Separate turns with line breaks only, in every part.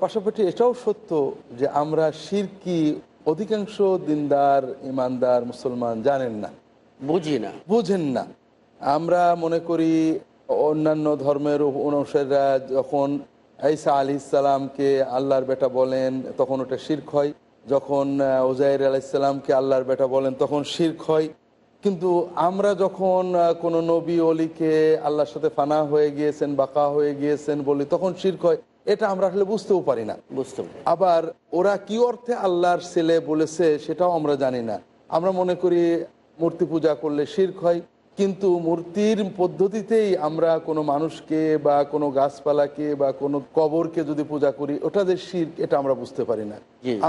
পাশাপাশি এটাও সত্য যে আমরা শিরকি অধিকাংশ দিনদার ইমানদার মুসলমান জানেন না।
বুঝি না।
বুঝেন না। আমরা মনে করি অন্যান্য ধর্মের অনুসারীরা যখন ঈসা আলি ইসালামকে আল্লাহর বেটা বলেন তখন ওটা শির্ক হয়। যখন ওজাইর আলাইসাল্লামকে আল্লাহর বেটা বলেন তখন শির্ক হয়। কিন্তু আমরা যখন কোনো নবী অলিকে আল্লাহর সাথে ফানা হয়ে গিয়েছেন বাঁকা হয়ে গিয়েছেন বলি তখন শির্ক হয়। এটা আমরা আসলে বুঝতেও পারি না।
বুঝতে
আবার ওরা কি অর্থে আল্লাহর ছেলে বলেছে সেটাও আমরা জানি না। আমরা মনে করি মূর্তি পূজা করলে শির্ক হয় কিন্তু মূর্তির পদ্ধতিতেই আমরা কোনো মানুষকে বা কোনো গাছপালাকে বা কোনো কবরকে যদি পূজা করি ওটা যে শির্ক এটা আমরা বুঝতে পারি না।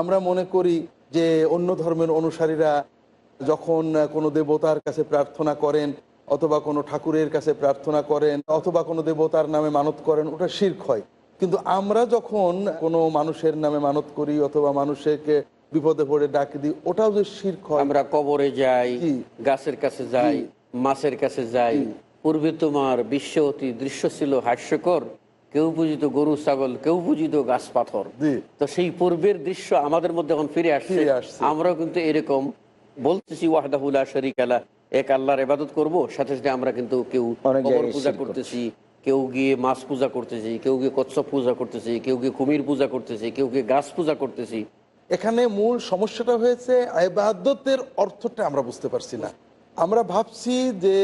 আমরা মনে করি যে অন্য ধর্মের অনুসারীরা যখন কোনো দেবতার কাছে প্রার্থনা করেন অথবা কোনো ঠাকুরের কাছে প্রার্থনা করেন অথবা কোনো দেবতার নামে মানত করেন ওটা শির্ক হয়। কিন্তু আমরা যখন কোনো মানুষের নামে মানত করি অথবা মানুষকে বিপদে পড়ে ডাক দিই ওটাও যে শির্ক
আমরা কবরে যাই গাছের কাছে যাই মাছের কাছে যাই। পূর্বে তোমার বিশ্ব অতি দৃশ্য ছিল হাস্যকর। কেউ পুজিত গরু ছাগল কেউ পুজিত গাছ পাথর। তো সেই পূর্বের দৃশ্য আমাদের মধ্যে এখন ফিরে আসছে। আমরাও কিন্তু এরকম বলতেছি ওয়াহদাহুল্লাহ শরিক আলা এক আল্লাহর ইবাদত করব সাথে সাথে আমরা কিন্তু কেউ পূজা করতেছি কেউ গিয়ে মাছ পূজা করতেছি কেউ গিয়ে কচ্ছপ পূজা করতেছি কেউ গিয়ে কুমির পূজা করতেছি কেউ গিয়ে গাছ পূজা করতেছি।
এখানে মূল সমস্যাটা হয়েছে আবাদতের অর্থটা আমরা বুঝতে পারছি না। আমরা ভাবছি যে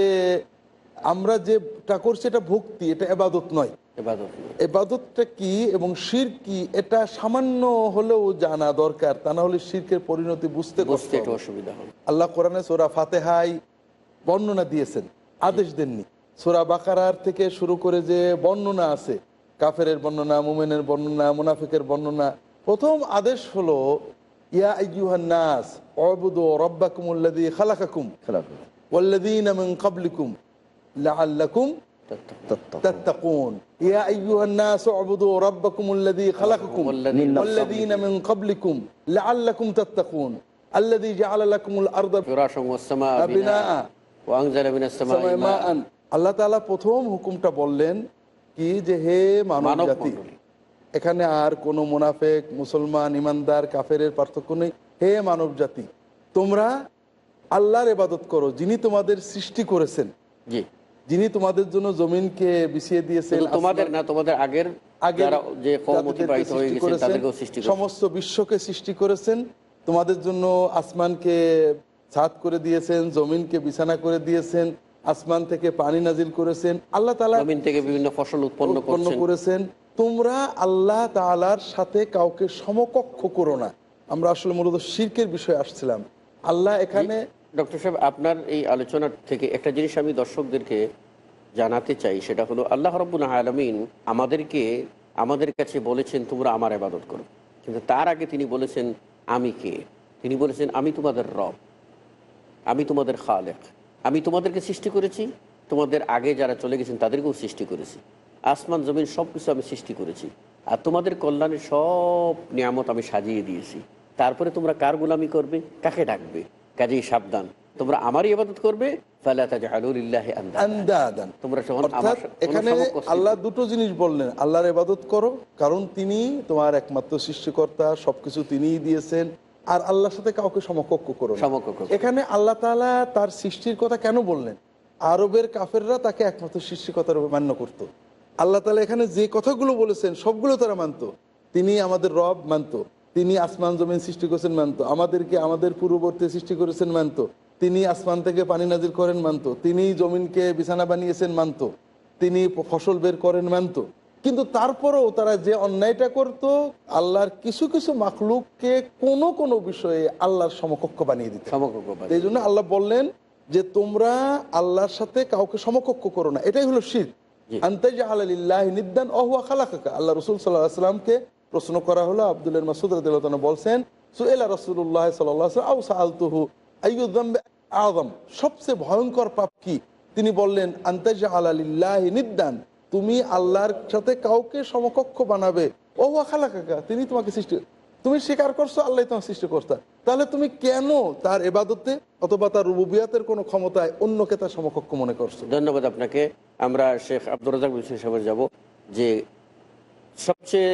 আমরা যেটা করছি এটা ভক্তি এটা এবাদত নয়।
এবাদত
এবাদতটা কি এবং শির কি এটা সামান্য হলেও জানা দরকার তা না হলে শিরকের পরিণতি বুঝতে
অসুবিধা হবে।
আল্লাহ কোরআনে সোরা ফাতেহাই বর্ণনা দিয়েছেন আদেশ দেননি। সোরা বাকারার থেকে শুরু করে যে বর্ণনা আছে কাফেরের বর্ণনা মুমেনের বর্ণনা মুনাফিকের বর্ণনা প্রথম আদেশ হলো ইয়া আইয়ুহান নাস অবুদু রব্বাকুমুল্লাযী খালাকাকুম
খেলাফত
ওয়াল্লাযীনা মিন ক্বাবলিকুম লাআল্লাকুম تتقون يا أيها الناس اعبدوا ربكم الذي خلقكم
والذين
والذين من قبلكم لعلكم تتقون الذي جعل لكم الأرض
ফিরাশন ওয়াসসামা
বিনাআ
বিনাআ ওয়া আনজালা মিনাস
আল্লাহ তাআলা প্রথম হুকুমটা বললেন কি যে হে মানব জাতি এখানে আর কোনো মুনাফেক মুসলমান ইমানদার কাফেরের পার্থক্য নেই। হে মানব জাতি তোমরা আল্লাহর ইবাদত করো যিনি তোমাদের সৃষ্টি করেছেন। যিনি তোমাদের জন্য জমিনকে বিছিয়ে দিয়েছেন
তোমাদের না তোমাদের আগের
সমস্ত বিশ্বকে সৃষ্টি করেছেন। তোমাদের জন্য আসমানকে ছাদ করে দিয়েছেন জমিনকে বিছানা করে দিয়েছেন। আসমান থেকে পানি নাজিল করেছেন আল্লাহ তালা
থেকে বিভিন্ন ফসল উৎপন্ন
উৎপন্ন
করেছেন।
তোমরা আল্লাহ তালার সাথে কাউকে সমকক্ষ করো না। আমরা আসলে মূলত শির্কের বিষয়ে আসছিলাম। আল্লাহ এখানে
ডক্টর সাহেব আপনার এই আলোচনা থেকে একটা জিনিস আমি দর্শকদেরকে জানাতে চাই সেটা হলো আল্লাহ রব্বুল আলমিন আমাদেরকে আমাদের কাছে বলেছেন তোমরা আমার আবাদত করো। কিন্তু তার আগে তিনি বলেছেন আমি কে? তিনি বলেছেন আমি তোমাদের রব। আমি তোমাদের খালেক। আমি তোমাদেরকে সৃষ্টি করেছি তোমাদের আগে যারা চলে গেছেন তাদেরকেও সৃষ্টি করেছি। আসমান জমিন সব কিছু আমি সৃষ্টি করেছি। আর তোমাদের কল্যাণে সব নিয়ামত আমি সাজিয়ে দিয়েছি। তারপরে তোমরা কার গোলামি করবে? কাকে ডাকবে? কাজেই সাবধান। তোমরা আমারই ইবাদত করবে?
এখানে আল্লাহ দুটো জিনিস বললেন আল্লাহর ইবাদত করো কারণ তিনি তোমার একমাত্র সৃষ্টিকর্তা সবকিছু তিনিই দিয়েছেন। আর আল্লাহর সাথে কাউকে সমকক্ষ করো
সমকক্ষ
এখানে আল্লাহ তালা তার সৃষ্টির কথা কেন বললেন? আরবের কাফেররা তাকে একমাত্র সৃষ্টিকর্তার রূপে মান্য করত। আল্লাহ তালা এখানে যে কথাগুলো বলেছেন সবগুলো তারা মানত। তিনি আমাদের রব মানত। তিনি আসমান জমিন সৃষ্টি করেছেন মানত। আমাদেরকে আমাদের পূর্ববর্তী সৃষ্টি করেছেন মানত। তিনি আসমান থেকে পানি নাজির করেন মানত। তিনি জমিনকে বিছানা বানিয়েছেন মানত। তিনি ফসল বের করেন মানত। কিন্তু তারপরেও তারা যে অন্যায়টা করত আল্লাহর কিছু কিছু মাখলুককে কোনো কোনো বিষয়ে আল্লাহর সমকক্ষ বানিয়ে দিত।
সমকক্ষ
এই জন্য আল্লাহ বললেন যে তোমরা আল্লাহর সাথে কাউকে সমকক্ষ করো না। এটাই হলো শির।
জি।
আন্তাজ নিদান অহুয়া খালাকাকা। আল্লাহ রসুল সাল্লাহ সাল্লামকে প্রশ্ন করা হলো। মাসুদ বলছেন সুয়েলা রসুল্লাহ সাল্লাহ আউ সাআলতুহু আইয়ুদ্দাম্বে আযম? সবচেয়ে ভয়ঙ্কর পাপ কি? তিনি বললেন আন্তাজ নিদান তুমি আল্লাহর সাথে কাউকে সমকক্ষ বানাবে। ওহুয়া খালাকাকা তিনি তোমাকে সৃষ্টি তুমি স্বীকার করছ আল্লাহ তোমার সৃষ্টিকর্তা তাহলে তুমি কেন তার এবাদতে অথবা তার রুবুবিয়াতের কোনো ক্ষমতায় অন্যকে তার সমকক্ষ মনে করছ?
ধন্যবাদ আপনাকে। আমরা শেখ আব্দুর রাজাক বিশ্বসাগর যাব যে সবচেয়ে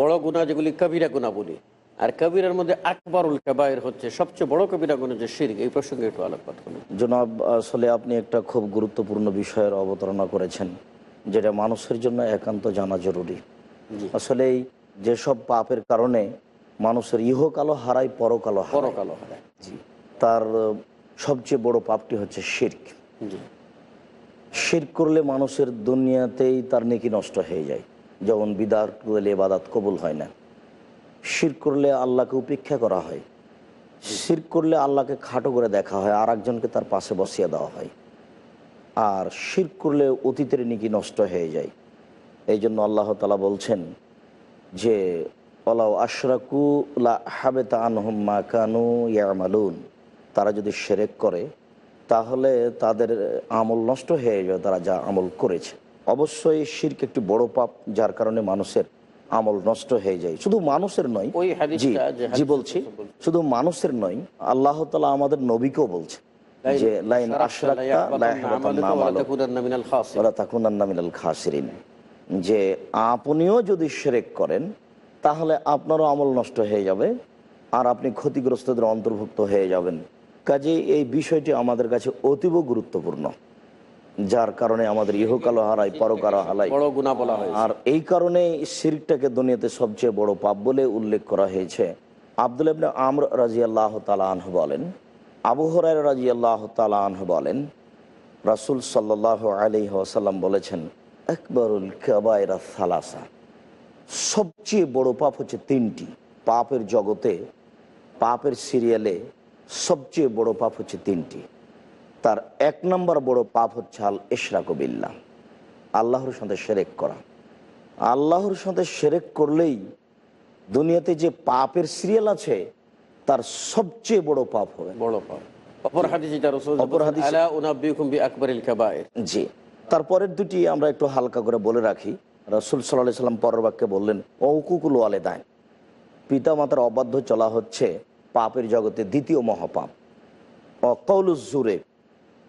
বড় গুণা যেগুলি কবিরা গুণা বলি আর কবিরার মধ্যে আকবরুল কাবায়ের হচ্ছে সবচেয়ে বড় কবিরা গুণা যে শিরক। এই প্রসঙ্গে একটু আলোকপাত করুন।
জনাব আসলে আপনি একটা খুব গুরুত্বপূর্ণ বিষয়ের অবতারণা করেছেন। যেটা মানুষের জন্য একান্ত জানা জরুরি। আসলে এই যেসব পাপের কারণে মানুষের ইহকালো হারায় পরকালো
পরকালো হারায়।
তার সবচেয়ে বড় পাপটি হচ্ছে শির্ক। শির্ক করলে মানুষের দুনিয়াতেই তার নেকি নষ্ট হয়ে যায়। যেমন বিদার করলে বাদাত কবুল হয় না। শির করলে আল্লাহকে উপেক্ষা করা হয়। শির করলে আল্লাহকে খাটো করে দেখা হয়। আর একজনকে তার পাশে বসিয়ে দেওয়া হয়। আর শির করলে অতীতের নিকি নষ্ট হয়ে যায়। এই জন্য আল্লাহ তালা বলছেন যে অলাউ আশরাকু লা হাবেতা আনহুম মা কানু ইয়ামালুন। তারা যদি সেরেক করে তাহলে তাদের আমল নষ্ট হয়ে যাবে তারা যা আমল করেছে। অবশ্যই শিরক একটি বড় পাপ যার কারণে মানুষের আমল নষ্ট হয়ে যায়। শুধু মানুষের নয় জি বলছি। শুধু মানুষের নয় আল্লাহ তালা আমাদের নবীকেও বলছে যে লাইন যে আপনিও যদি সেরেক করেন তাহলে আপনারও আমল নষ্ট হয়ে যাবে আর আপনি ক্ষতিগ্রস্তদের অন্তর্ভুক্ত হয়ে যাবেন। কাজে এই বিষয়টি আমাদের কাছে অতীব গুরুত্বপূর্ণ যার কারণে আমাদের ইহকালো হারাই পরকালো হারাই
বড় গুণা বলা হয়
আর এই কারণে শিরকটাকে দুনিয়াতে সবচেয়ে বড় পাপ বলে উল্লেখ করা হয়েছে। আব্দুল ইবনে আমর রাজি আল্লাহ তালাহ বলেন আবু হরাই রাজি আল্লাহ তালাহ বলেন, রাসুল সাল্লাহ আলি ওসাল্লাম বলেছেন একবরুল কাবায়রা সালাসা সবচেয়ে বড় পাপ হচ্ছে তিনটি। পাপের জগতে, পাপের সিরিয়ালে সবচেয়ে বড় পাপ হচ্ছে তিনটি। তার এক নম্বর বড় পাপ হচ্ছে আল ইশরাকবিল্লা আল্লাহর সাথে সেরেক করা। আল্লাহর সাথে সেরেক করলেই দুনিয়াতে যে পাপের সিরিয়াল আছে তার সবচেয়ে বড় পাপ হবে।
বড় পাপ।
জি। তারপরের দুটি আমরা একটু হালকা করে বলে রাখি। রসুল সাল্লাহ সাল্লাম পরের বাক্যে বললেন অকুকুল আলে দায় পিতা মাতার অবাধ্য চলা হচ্ছে পাপের জগতে দ্বিতীয় মহাপাপ। অকৌলুজুরে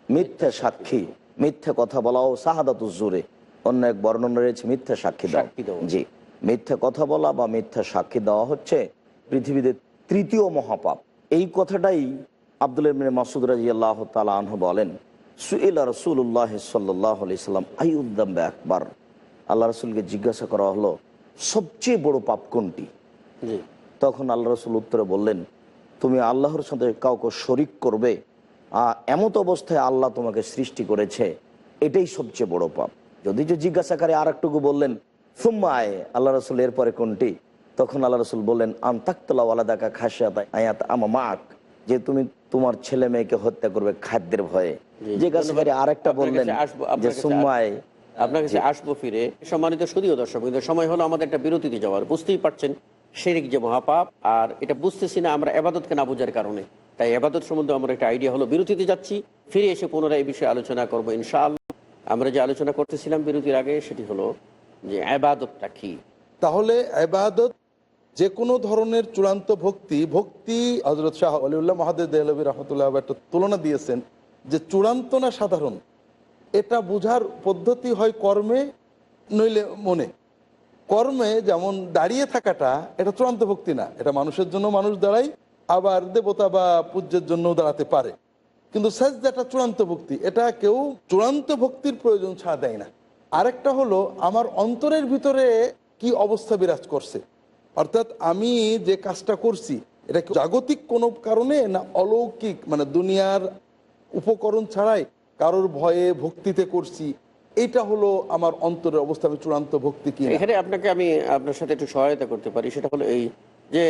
মিথ্যা সাক্ষী মিথ্যা কথা বলা ও সাহাদাতুজুরে অন্য এক বর্ণনা রয়েছে মিথ্যা সাক্ষী দাও।
সাক্ষী দেওয়া।
জি মিথ্যা কথা বলা বা মিথ্যা সাক্ষী দেওয়া হচ্ছে পৃথিবীতে তৃতীয় মহাপাপ। এই কথাটাই আব্দুল মাসুদ রাজি আল্লাহ তালাহ বলেন সুইলা রসুল্লাহ সাল্লাহ সাল্লাম আইউদ্দাম একবার আল্লাহ রসুলকে জিজ্ঞাসা করা হলো সবচেয়ে বড় পাপ কোনটি? তখন আল্লাহ রসুল উত্তরে বললেন তুমি আল্লাহর সাথে কাউকে শরিক করবে এমত অবস্থায় আল্লাহ তোমাকে সৃষ্টি করেছে। এটাই সবচেয়ে বড় পাপ। যদি যে জিজ্ঞাসাকারী আর একটুকু বললেন সুম্মা সুম্মায় আল্লাহ রসুল এরপরে কোনটি? তখন আল্লাহ রসুল বললেন আন্তাক্তলা আলাদাকা খাসিয়াত আয়াত আমা মাক যে তুমি তোমার ছেলে মেয়েকে হত্যা করবে খাদ্যের ভয়ে। জিজ্ঞাসাকারী
ধন্যবাদ।
আরেকটা বললেন যে সুম্মায়
আপনার কাছে আসব ফিরে। সম্মানিত সুদীয় দর্শক কিন্তু সময় হলো আমাদের একটা বিরতিতে যাওয়ার। বুঝতেই পারছেন শেরিক যে মহাপাপ আর এটা বুঝতেছি না আমরা এবাদতকে না বোঝার কারণে। তাই এবাদত সম্বন্ধে আমার একটা আইডিয়া হলো বিরতিতে যাচ্ছি ফিরে এসে পুনরায় এই বিষয়ে আলোচনা করব ইনশাআল্লাহ। আমরা যে আলোচনা করতেছিলাম বিরতির আগে সেটি হলো যে আবাদতটা কি?
তাহলে এবাদত যে কোনো ধরনের চূড়ান্ত ভক্তি ভক্তি হজরত শাহ অলিউল্লাহ মহাদেব দেহলবী রহমতুল্লাহ একটা তুলনা দিয়েছেন যে চূড়ান্ত না সাধারণ, এটা বোঝার পদ্ধতি হয় কর্মে নইলে মনে। কর্মে যেমন দাঁড়িয়ে থাকাটা, এটা চূড়ান্ত ভক্তি না। এটা মানুষের জন্য মানুষ দাঁড়ায়, আবার দেবতা বা পূজ্যের জন্য দাঁড়াতে পারে। কিন্তু যেটা চূড়ান্ত ভক্তি, এটা কেউ চূড়ান্ত ভক্তির প্রয়োজন ছাড়া দেয় না। আরেকটা হলো, আমার অন্তরের ভিতরে কি অবস্থা বিরাজ করছে? অর্থাৎ আমি যে কাজটা করছি এটা জাগতিক কোনো কারণে না অলৌকিক? মানে দুনিয়ার উপকরণ ছাড়াই কারোর ভয়ে ভক্তিতে করছি এটা হলো আমার অন্তরের অবস্থা আমি চূড়ান্ত ভক্তি কি
এখানে আপনাকে আমি আপনার সাথে একটু সহায়তা করতে পারি সেটা হলো এই যে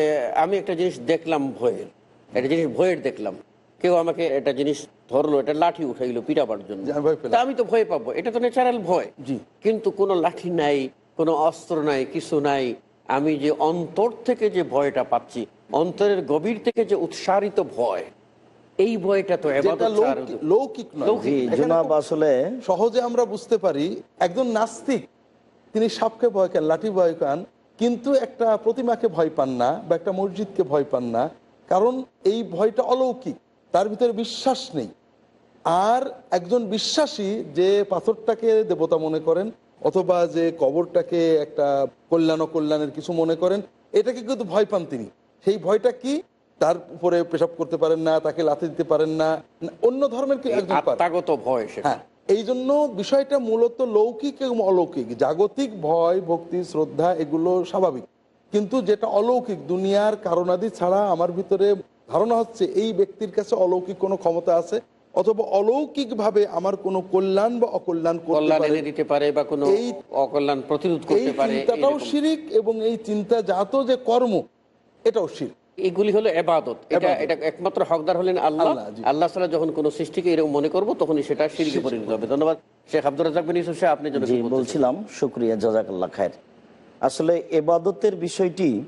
আমি একটা জিনিস দেখলাম ভয়ের একটা জিনিস ভয়ের দেখলাম কেউ আমাকে একটা জিনিস ধরলো এটা লাঠি উঠাইলো পিটাবার জন্য।
আমি
তা আমি তো ভয় পাবো এটা তো ন্যাচারাল ভয়।
জি।
কিন্তু কোনো লাঠি নাই কোনো অস্ত্র নাই কিছু নাই আমি যে অন্তর থেকে যে ভয়টা পাচ্ছি অন্তরের গভীর থেকে যে উৎসারিত ভয় এই ভয়টা তো
লৌকিক-
জুনাব আসলে
সহজে আমরা বুঝতে পারি একজন নাস্তিক তিনি সাপকে ভয় পান লাঠি ভয় পান কিন্তু একটা প্রতিমাকে ভয় পান না বা একটা মসজিদকে ভয় পান না কারণ এই ভয়টা অলৌকিক তার ভিতরে বিশ্বাস নেই। আর একজন বিশ্বাসী যে পাথরটাকে দেবতা মনে করেন অথবা যে কবরটাকে একটা কল্যাণ কল্যাণের কিছু মনে করেন এটাকে কিন্তু ভয় পান তিনি। সেই ভয়টা কি? তার উপরে পেশাব করতে পারেন না তাকে লাথি দিতে পারেন না অন্য ধর্মের
ভয়
হ্যাঁ এই জন্য বিষয়টা মূলত লৌকিক এবং অলৌকিক। জাগতিক ভয় ভক্তি শ্রদ্ধা এগুলো স্বাভাবিক। কিন্তু যেটা অলৌকিক দুনিয়ার কারণাদি ছাড়া আমার ভিতরে ধারণা হচ্ছে এই ব্যক্তির কাছে অলৌকিক কোনো ক্ষমতা আছে অথবা অলৌকিক ভাবে আমার কোনো কল্যাণ বা অকল্যাণ করতে
কল্যাণ এনে দিতে পারে বা কোনো
এই-
অকল্যাণ প্রতিরোধ করতে পারে
চিন্তাটাও শিরিক এবং এই চিন্তা জাত যে কর্ম এটাও শির
এগুলি হলো এবাদত। এটা এটা একমাত্র হকদার হলেন আল্লাহ।
আল্লাহ, জি।
আল্লাহ সালা যখন কোনো সৃষ্টিকে এরকম মনে করব তখনই সেটা সিঁড়িকে পরিণত হবে। ধন্যবাদ। শেখ আব্দুল রাজাক বিন ইউসুফ সাহেব আপনি?
বলছিলাম শুক্রিয়া জাজাকাল্লাহ খায়ের। আসলে এবাদতের বিষয়টি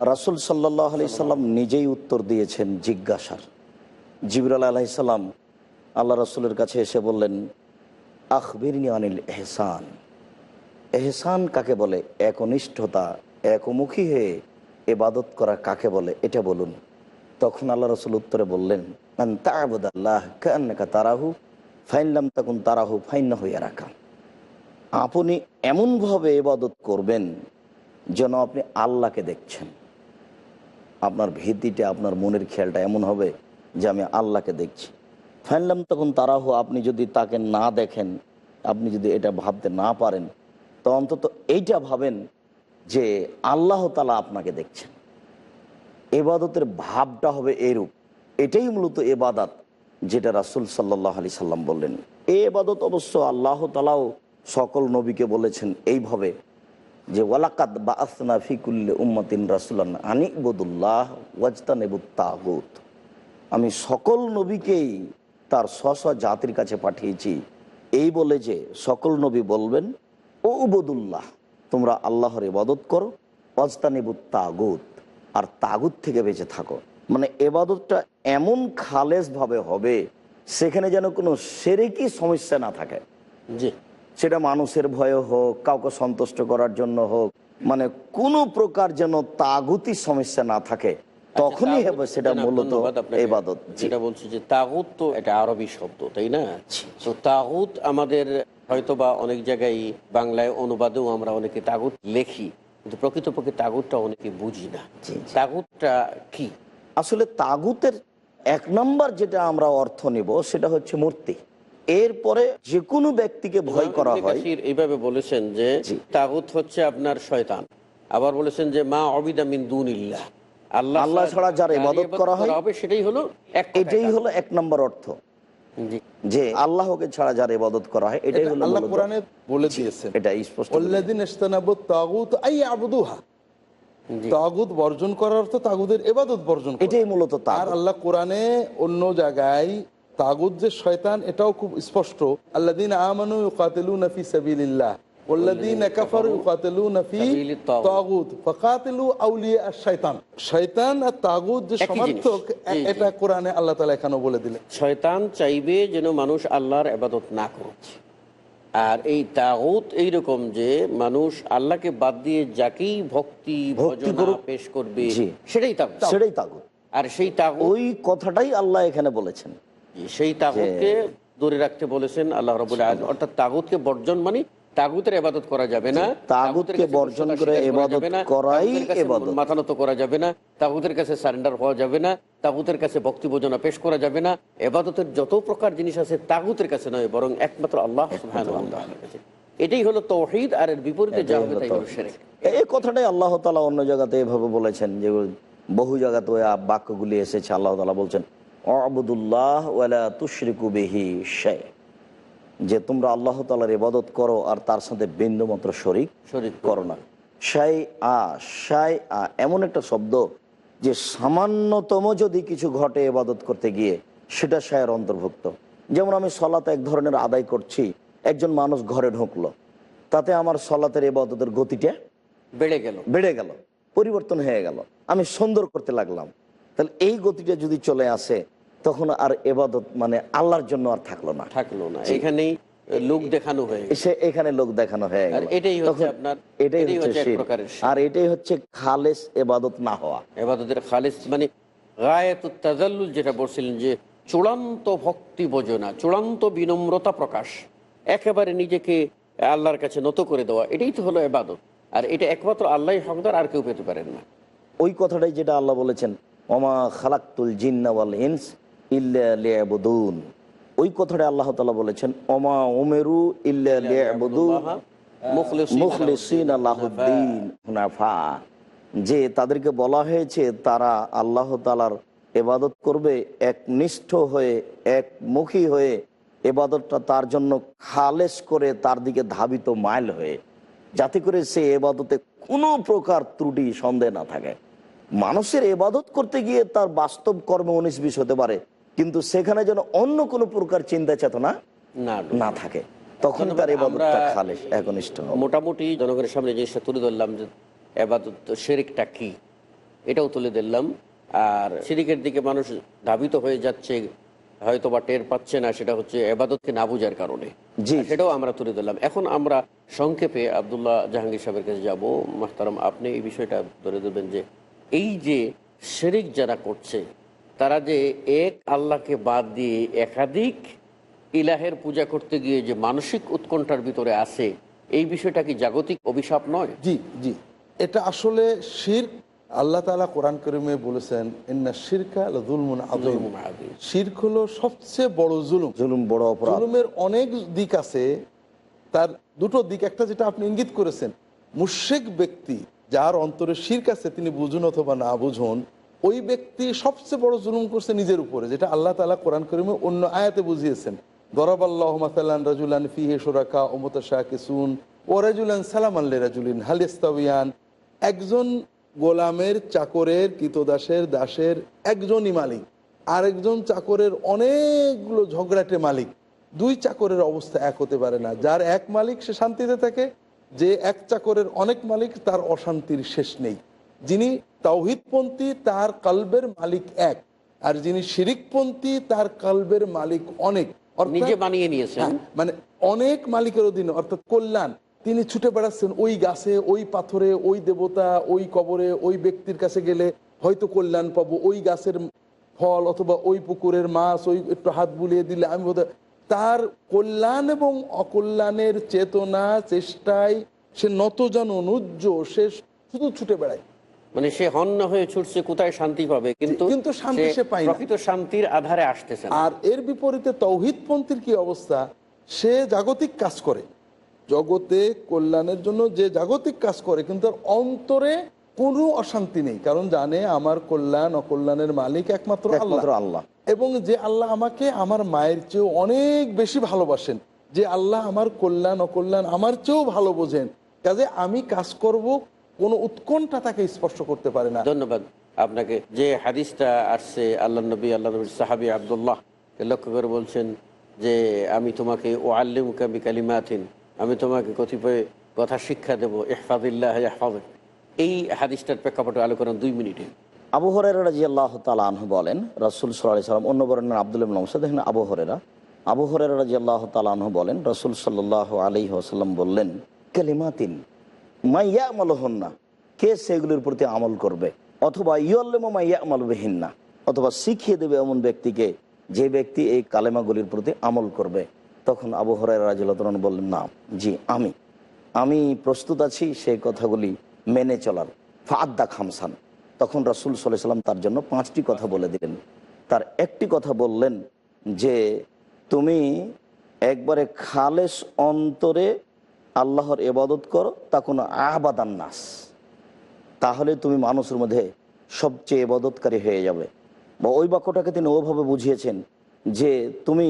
রাসুল সাল্লাহ আলি সাল্লাম নিজেই উত্তর দিয়েছেন জিজ্ঞাসার। জিবরাল আলাহি সাল্লাম আল্লাহ রসুলের কাছে এসে বললেন, আখবিরনি আনিল এহসান। এহসান কাকে বলে? একনিষ্ঠতা, একমুখী হয়ে এবাদত করা কাকে বলে? এটা বলুন। তখন আল্লাহ রসুল উত্তরে বললেন, "মান তা'বুদাল্লাহ কান্নাকা তারাহু ফাইনলাম তখন তারাহু ফাইন হইয়া রাখা আপনি এমনভাবে এবাদত করবেন যেন আপনি আল্লাহকে দেখছেন। আপনার ভীতিটা, আপনার মনের খেয়ালটা এমন হবে যে আমি আল্লাহকে দেখছি। ফাইনলাম তখন তারাহু, আপনি যদি তাকে না দেখেন, আপনি যদি এটা ভাবতে না পারেন, তো অন্তত এইটা ভাবেন যে আল্লাহ তালা আপনাকে দেখছেন। এবাদতের ভাবটা হবে এরূপ। এটাই মূলত এবাদাত যেটা রাসুল সাল্লাহ আলি সাল্লাম বললেন। এই এবাদত অবশ্য আল্লাহ তালাও সকল নবীকে বলেছেন এইভাবে যে ওয়ালাকাত বা আসনা ফিকুল্লে উম্মাতিন রাসুলান আনি বদুল্লাহ ওয়াজতানেবুত তাগুত। আমি সকল নবীকেই তার স্ব স্ব জাতির কাছে পাঠিয়েছি। এই বলে যে সকল নবী বলবেন ও উবদুল্লাহ তোমরা আল্লাহর ইবাদত করো অজতানিবুত তাগুত আর তাগুত থেকে বেঁচে থাকো। মানে এবাদতটা এমন খালেজ ভাবে হবে সেখানে যেন কোনো সেরেকি সমস্যা না থাকে।
জি।
সেটা মানুষের ভয়ে হোক কাউকে সন্তুষ্ট করার জন্য হোক মানে কোনো প্রকার যেন তাগুতি সমস্যা না থাকে। তখনই
আচ্ছা,
হবে সেটা মূলত এবাদত
যেটা বলছি যে তাগুত তো এটা আরবি শব্দ তাই না? তো তাগুত আমাদের হয়তোবা অনেক জায়গায় বাংলায় অনুবাদেও আমরা অনেকে তাগুত লেখি কিন্তু প্রকৃতপক্ষে তাগুতটা অনেকে বুঝি না। তাগুতটা কি?
আসলে তাগুতের এক নম্বর যেটা আমরা অর্থ নিব সেটা হচ্ছে মূর্তি। এরপরে যে কোনো ব্যক্তিকে ভয় করা হয়।
এইভাবে বলেছেন যে। তাগুত হচ্ছে আপনার শয়তান। আবার বলেছেন যে মা অবিদা মিন দুনিল্লাহ। আল্লাহ
আল্লাহ ছাড়া যার ইবাদত করা হয়,
হবে সেটাই হলো
এটাই হলো এক নম্বর অর্থ। যে আল্লাহকে ছাড়া যার ইবাদত করা হয় এটাই হলো
আল্লাহ কোরআনে বলে দিয়েছেন।
এটা স্পষ্ট করে
ওল্লাদিন তাগুত আই আবুদুহা তাগুত বর্জন করার অর্থ তাগুদের এবাদত বর্জন।
এটাই মূলত
আর আল্লাহ কোরআনে অন্য জায়গায় তাগুদ যে শয়তান এটাও খুব স্পষ্ট। আল্লাদিন আমানু ইউকাতিলুনা ফি সাবিলিল্লাহ।
মানুষ এইরকম যে মানুষ আল্লাহকে বাদ দিয়ে যাকেই ভক্তি পেশ করবে সেটাই
সেটাই তাগুদ
আর সেই
ওই কথাটাই আল্লাহ এখানে বলেছেন।
সেই তাগুদকে দূরে রাখতে বলেছেন আল্লাহ রবাহ অর্থাৎ তাগুদকে বর্জন মানে তাগুতের এবাদত করা যাবে না।
তাগুতকে বর্জন করে এবাদত করাই এবাদত।
মাথা নত করা যাবে না। তাগুতের কাছে সারেন্ডার হওয়া যাবে না। তাগুতের কাছে ভক্তি পেশ করা যাবে না। এবাদতের যত প্রকার জিনিস আছে তাগুতের কাছে নয় বরং একমাত্র আল্লাহ কাছে। এটাই হলো তৌহিদ আর এর বিপরীতে যা হবে তাই হলো শিরক।
এই কথাটাই আল্লাহ তালা অন্য জায়গাতে এভাবে বলেছেন যে বহু জায়গাতে ওই বাক্যগুলি এসেছে। আল্লাহ তালা বলছেন অবদুল্লাহ ওয়ালা তুশরিকু বিহি যে তোমরা আল্লাহ তালার ইবাদত করো আর তার সাথে বিন্দু মাত্র শরিক
শরীর
করো না। সাই আ সাই আ এমন একটা শব্দ যে সামান্যতম যদি কিছু ঘটে ইবাদত করতে গিয়ে সেটা সায়ের অন্তর্ভুক্ত। যেমন আমি সলাতে এক ধরনের আদায় করছি একজন মানুষ ঘরে ঢুকলো তাতে আমার সলাতের ইবাদতের গতিটা
বেড়ে গেল।
বেড়ে গেল পরিবর্তন হয়ে গেল। আমি সুন্দর করতে লাগলাম। তাহলে এই গতিটা যদি চলে আসে তখন আর এবাদত মানে আল্লাহর জন্য আর থাকল না।
থাকল না। এখানেই লোক দেখানো হয়ে
সে এখানে লোক দেখানো হয়ে গেল।
এটাই হচ্ছে আপনার
এটাই হচ্ছে। আর এটাই হচ্ছে খালেস এবাদত না হওয়া।
এবাদতের খালিস মানে গায়েতুত তাজাল্লুল যেটা বলছিলেন যে চূড়ান্ত ভক্তি বোঝনা চূড়ান্ত বিনম্রতা প্রকাশ একেবারে নিজেকে আল্লাহর কাছে নত করে দেওয়া এটাই তো হলো এবাদত। আর এটা একমাত্র আল্লাহ হকদার আর কেউ পেতে পারেন না।
ওই কথাটাই যেটা আল্লাহ বলেছেন ওমা খালাক্তুল জিন্নাওয়াল ইনস ইল্লাবুদুন ওই কথাটা আল্লাহ তালা বলেছেন ওমা ওমেরু ইল্লাবুদুন মুখলিসিন যে তাদেরকে বলা হয়েছে তারা আল্লাহ তালার এবাদত করবে একনিষ্ঠ হয়ে একমুখী হয়ে এবাদতটা তার জন্য খালেস করে তার দিকে ধাবিত মাইল হয়ে। যাতে করে সে এবাদতে কোনো প্রকার ত্রুটি সন্দেহ না থাকে। মানুষের এবাদত করতে গিয়ে তার বাস্তব কর্মে উনিশ বিশ হতে পারে। কিন্তু সেখানে যেন অন্য কোনো প্রকার চিন্তা চেতনা
না
না। থাকে। তখন তার এবাদতটা
আমরা-
খালেস একনিষ্ঠ
মোটামুটি জনগণের সামনে জিনিসটা তুলে ধরলাম যে এবাদত শেরিকটা কি এটাও তুলে ধরলাম। আর শিরিকের দিকে মানুষ ধাবিত হয়ে যাচ্ছে হয়তো বা টের পাচ্ছে না সেটা হচ্ছে এবাদতকে না বুঝার কারণে।
জি।
সেটাও আমরা তুলে ধরলাম। এখন আমরা সংক্ষেপে আবদুল্লাহ জাহাঙ্গীর সাহেবের কাছে যাব। মাহতারাম আপনি এই বিষয়টা ধরে দেবেন যে এই যে শেরিক যারা করছে তারা যে এক আল্লাহকে বাদ দিয়ে একাধিক ইলাহের পূজা করতে গিয়ে যে মানসিক উৎকণ্ঠার ভিতরে আছে এই বিষয়টা কি জাগতিক অভিশাপ নয়?
জি জি। এটা আসলে শির আল্লাহ তালা কোরআন করিমে বলেছেন ইন্না শিরকা জুলমুন। শির্ক হলো সবচেয়ে বড় জুলুম।
জুলুম বড় অপরাধ।
জুলুমের অনেক দিক আছে। তার দুটো দিক একটা যেটা আপনি ইঙ্গিত করেছেন মুশেক ব্যক্তি যার অন্তরে শির্ক আছে তিনি বুঝুন অথবা না বুঝুন ওই ব্যক্তি সবচেয়ে বড় জুলুম করছে নিজের উপরে, যেটা আল্লাহ তালা কোরআন করিমে অন্য আয়াতে বুঝিয়েছেন। দরাবাল্লাহ মাতাল্লান রাজুলান ফিহে সোরাকা ওমতা শাহ কিসুন ও রাজুলান সালাম আল্লাহ রাজুলিন হালিস্তাবিয়ান একজন গোলামের চাকরের, কিতদাসের, দাসের একজনই মালিক, আরেকজন চাকরের অনেকগুলো ঝগড়াটে মালিক। দুই চাকরের অবস্থা এক হতে পারে না। যার এক মালিক সে শান্তিতে থাকে, যে এক চাকরের অনেক মালিক তার অশান্তির শেষ নেই। যিনি তাওহিদপন্থী তার কালবের মালিক এক। আর যিনি শিরিকপন্থী তার কালবের মালিক অনেক।
নিজে বানিয়ে নিয়েছেন।
হ্যাঁ, মানে অনেক মালিকের অধীনে অর্থাৎ কল্যাণ। তিনি ছুটে বেড়াচ্ছেন ওই গাছে ওই পাথরে ওই দেবতা ওই কবরে ওই ব্যক্তির কাছে গেলে হয়তো কল্যাণ পাবো। ওই গাছের ফল অথবা ওই পুকুরের মাছ ওই একটু হাত বুলিয়ে দিলে আমি বোধ তার কল্যাণ এবং অকল্যাণের চেতনা চেষ্টায় সে নত যেন অনুজ্জ সে শুধু ছুটে বেড়ায়।
মানে সে হন্য হয়ে ছুটছে কোথায় শান্তি পাবে? কিন্তু
কিন্তু শান্তি সে পায়
প্রকৃত শান্তির আধারে আসতেছে
আর এর বিপরীতে তৌহিদপন্থীর কি অবস্থা? সে জাগতিক কাজ করে। জগতে কল্যাণের জন্য যে জাগতিক কাজ করে কিন্তু অন্তরে কোনো অশান্তি নেই কারণ জানে আমার কল্যাণ অকল্যাণের মালিক একমাত্র আল্লাহ। এবং যে আল্লাহ আমাকে আমার মায়ের চেয়েও অনেক বেশি ভালোবাসেন যে আল্লাহ আমার কল্যাণ অকল্যাণ আমার চেয়েও ভালো বোঝেন কাজে আমি কাজ করব কোনো উৎকণ্ঠা তাকে স্পর্শ করতে পারে না।
ধন্যবাদ। আপনাকে যে হাদিসটা আসছে আল্লাহ নবী আল্লাহ নবীর সাহাবি আবদুল্লাহ লক্ষ্য করে বলছেন যে আমি তোমাকে ও আল্লিম আল্লিমুকাবি কালিমাথিন আমি তোমাকে কতিপয় কথা শিক্ষা দেবো ইহফাদিল্লাহ ইহফাদ এই হাদিসটার প্রেক্ষাপটে আলো করেন দুই মিনিটে।
আবু হরেরা রাজি আল্লাহ তালাহ বলেন রসুল সাল্লাহ সাল্লাম অন্য বর্ণের আব্দুল দেখেন আবু হরেরা আবু হরেরা রাজি আল্লাহ বলেন রসুল সাল্লাহ আলী আসাল্লাম বললেন কেলিমাতিন মাইয়া আমল হন না কে সেগুলির প্রতি আমল করবে? অথবা ইয়ল্লেম মাইয়া আমল বেহীন না অথবা শিখিয়ে দেবে এমন ব্যক্তিকে যে ব্যক্তি এই কালেমাগুলির প্রতি আমল করবে। তখন আবু হরাই বললেন, না, জি, আমি। আমি প্রস্তুত আছি সেই কথাগুলি মেনে চলার। ফাদ্দা খামসান। তখন রাসুল সাল্লাহ সাল্লাম তার জন্য পাঁচটি কথা বলে দিলেন। তার একটি কথা বললেন যে, তুমি একবারে খালেস অন্তরে আল্লাহর এবাদত করো, তা কোনো আহবাদান নাস। তাহলে তুমি মানুষের মধ্যে সবচেয়ে এবাদতকারী হয়ে যাবে। বা ওই বাক্যটাকে তিনি ওভাবে বুঝিয়েছেন যে তুমি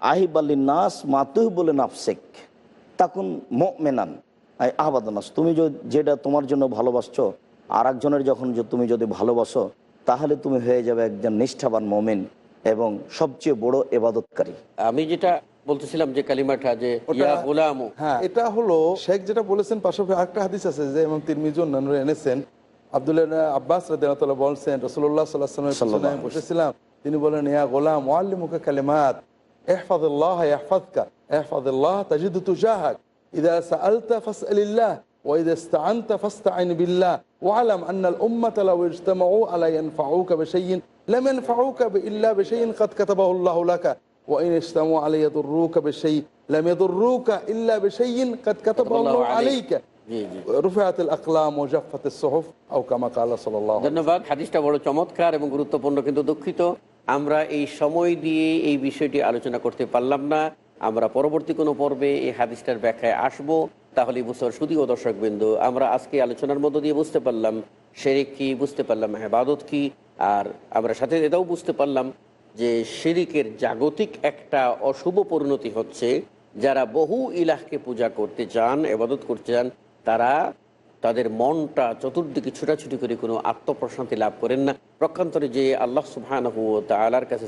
আহিব আল্লি নাস মাতুহ বলে নাফসেক তখন মেনান আহবাদানাস তুমি যেটা তোমার জন্য ভালোবাসছো আর একজনের যখন তুমি যদি ভালোবাসো, তাহলে তুমি হয়ে যাবে একজন নিষ্ঠাবান মোমেন এবং সবচেয়ে বড় এবাদতকারী
আমি যেটা বলতেছিলাম যে কালিমাটা যে
ওটা-
ইয়া গোলামু
হ্যাঁ এটা হলো শেখ যেটা বলেছেন পাশাপাশি আরেকটা হাদিস আছে যে এবং তিরমিজি অন্যান্য এনেছেন আব্দুল্লাহ আব্বাস রাদিয়াল্লাহু বলছেন রসুল্লাহ সাল্লাহ সাল্লামের পিছনে আমি বসেছিলাম তিনি বলেন ইয়া গোলাম ওয়াল্লিমুকা কালিমাত ইহফাদুল্লাহ ইয়াহফাদকা ইহফাদুল্লাহ তাজিদু তুজাহাক ইদা সাআলতা ফাসআলিল্লাহ وإذا استعنت فاستعن بالله واعلم أن الأمة لو اجتمعوا على ينفعوك بشيء لم ينفعوك إلا بشيء قد كتبه الله لك
এবং গুরুত্বপূর্ণ কিন্তু দুঃখিত। আমরা এই সময় দিয়ে এই বিষয়টি আলোচনা করতে পারলাম না। আমরা পরবর্তী কোনো পর্বে এই হাদিসটার ব্যাখ্যায় আসব। তাহলে বুঝতে শুধু ও দর্শকবৃন্দ আমরা আজকে আলোচনার মধ্য দিয়ে বুঝতে পারলাম সেরে কি বুঝতে পারলাম হেবাদত কি আর আমরা সাথে এটাও বুঝতে পারলাম যে শিরিকের জাগতিক একটা অশুভ পরিণতি হচ্ছে, যারা বহু ইলাহকে পূজা করতে চান এবাদত করতে চান, তারা তাদের মনটা চতুর্দিকে ছুটাছুটি করে কোনো আত্মপ্রশান্তি লাভ করেন না। প্রক্ষান্তরে যে আল্লাহ সুবহানাহু তা আল্লাহর কাছে